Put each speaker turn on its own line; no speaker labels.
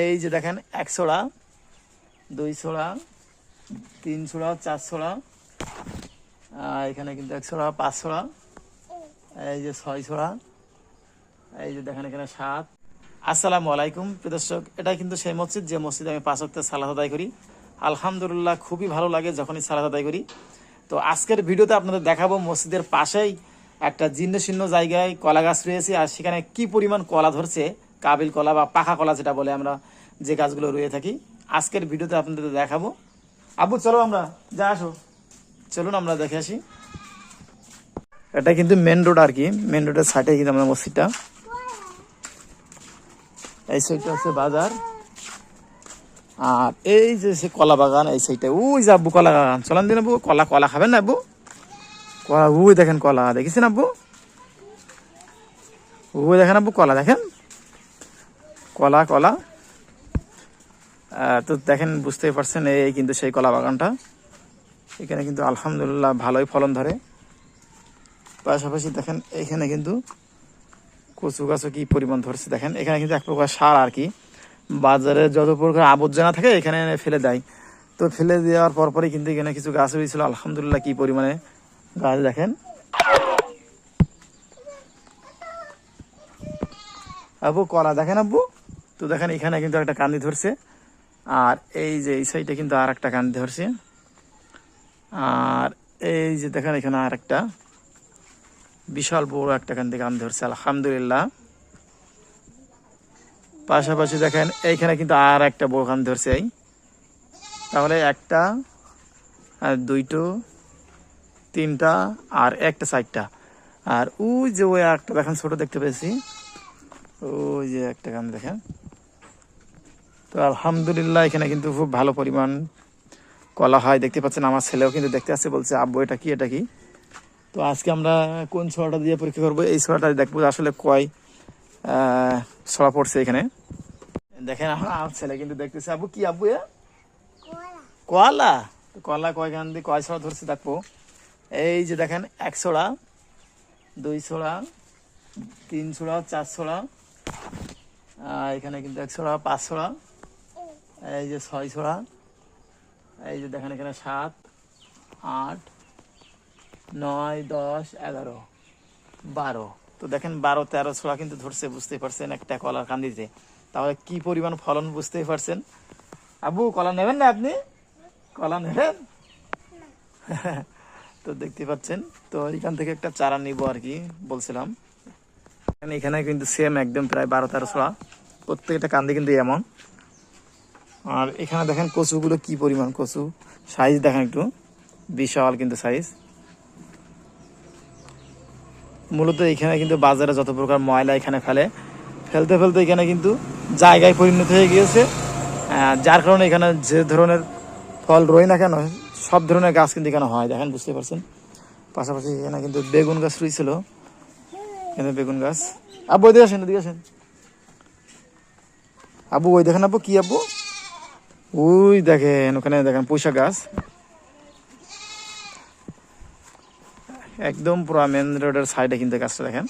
এই যে দেখেন, এক ছোড়া, দুই ছোড়া, তিন ছোড়া, চার ছোড়া, আর এখানে কিন্তু এক ছোড়া, পাঁচ ছোড়া, এই যে ছয় ছোড়া, এই যে দেখেন এখানে সাত। আসসালামু আলাইকুম প্রদর্শক এটা কিন্তু সেই মসজিদ, যে মসজিদে আমি পাঁচ ওয়াক্ত সালাত আদায় করি। আলহামদুলিল্লাহ, খুবই ভালো লাগে যখনই সালাত আদায় করি। তো আজকের ভিডিওতে আপনাদের দেখাবো মসজিদের পাশেই একটা জীর্ণ শীর্ণ জায়গায় কলা গাছ রয়েছে, আর সেখানে কি পরিমাণ কলা ধরছে কাবিল কলা বা পাখা কলা যেটা বলে আমরা যে গাছগুলো রয়ে থাকি। আজকের ভিডিওতে আপনাদের দেখাবো। আব্বু, চলো আমরা, যা আসো। চলুন আমরা দেখে আসি। এটা কিন্তু মেন রোড আর কি। মেন রোডের সাইডে কিন্তু আমাদের মসজিদটা। এই সাইডটা হচ্ছে বাজার। আর এই যে সে কলা বাগান, এই সাইডটা ওই যে আব্বু, কলা বাগান। চলান দিন আব্বু, কলা কলা খাবেন না আব্বু? কলা ওই দেখেন কলা, দেখেছেন আব্বু? ওই দেখেন আব্বু, কলা দেখেন? কলা কলা। তো দেখেন, বুঝতেই পারছেন, এই কিন্তু সেই কলা বাগানটা। এখানে কিন্তু আলহামদুলিল্লাহ ভালোই ফলন ধরে। পাশাপাশি দেখেন, এখানে কিন্তু কচু গাছও কি পরিমাণ ধরছে, দেখেন। এখানে কিন্তু এক প্রকার সার আর কি। বাজারে যত প্রকার আবর্জনা থাকে, এখানে ফেলে দেয়। তো ফেলে দেওয়ার পরপরই কিন্তু এখানে কিছু গাছ হয়েছিল। আলহামদুলিল্লাহ কি পরিমাণে গাছ, দেখেন। আব্বু, কলা দেখেন আব্বু। তো দেখেন, এখানে কিন্তু একটা কান্দি ধরছে। আর এই যে, এই সাইডে কিন্তু আর একটা কান্দি ধরছে। আর এই যে, দেখেন, এখানে আর একটা বিশাল বড় একটা কান্দি কান ধরছে, আলহামদুলিল্লাহ। পাশাপাশি দেখেন, এইখানে কিন্তু আর একটা বড় কান ধরছে এই। তাহলে একটা, আর দুইটো, তিনটা, আর একটা সাইডটা। আর ওই যে, ওই একটা দেখেন, ছোট দেখতে পেয়েছি। ওই যে একটা গান দেখেন। তো আলহামদুলিল্লাহ, এখানে কিন্তু খুব ভালো পরিমাণ কলা হয়। দেখতে পাচ্ছেন আমার ছেলেও কিন্তু দেখতে আসছে, বলছে, আব্বু, এটা কি এটা কি? তো আজকে আমরা কোন ছড়াটা দিয়ে পরীক্ষা করব? এই ছড়াটা দেখব আসলে কয় ছড়া পড়ছে এখানে। দেখেন আমার ছেলে কিন্তু দেখতেছে, আব্বু, কি আব্বু কলা। তো কলা কয়খান দিয়ে, কয় ছড়া ধরছে দেখব। এই যে দেখেন, এক ছড়া, দুই ছড়া, তিন ছড়া, চার ছড়া এখানে কিন্তু এক ছড়া, পাঁচ ছড়া। এই যে ছয় ছড়া, এই যে দেখেন এখানে সাত, আট, নয়, দশ, এগারো, বারো। তো দেখেন বারো, তেরো ছোড়া কিন্তু ধরছে, বুঝতেই পারছেন, একটা কলার কান্দিতে তাহলে কি পরিমাণ ফলন বুঝতেই পারছেন? আবু, কলা নেবেন না আপনি? কলা নেবেন? তো দেখতে পাচ্ছেন, তো এখান থেকে একটা চারা নিব আর কি, বলছিলাম। এখানে- এখানে কিন্তু সেম একদম প্রায় বারো, তেরো ছোড়া। প্রত্যেকটা কান্দি কিন্তু এমন। আর এখানে দেখেন কচুগুলো কি পরিমাণ কচু? সাইজ দেখেন একটু। বিশাল কিন্তু সাইজ। মূলত এখানে কিন্তু বাজারে যত প্রকার ময়লা এখানে ফেলে, ফেলতে ফেলতে এখানে কিন্তু জায়গায় পরিণত হয়ে গিয়েছে। যার কারণে এখানে যে ধরনের ফল রই না কেন, সব ধরনের গাছ কিন্তু এখানে হয়। দেখেন বুঝতে পারছেন? পাশাপাশি এখানে কিন্তু বেগুন গাছ রয়েছিল। এখানে বেগুন গাছ। আব্বু ওই দিকে আসেন ওদিকে আসেন। আব্বু, ওই দেখেন আব্বু, কি আব্বু? ওই দেখেন ওখানে দেখেন পুষা গাছ। একদম পুরা মেন রোডের সাইডে কিন্তু গাছটা দেখেন।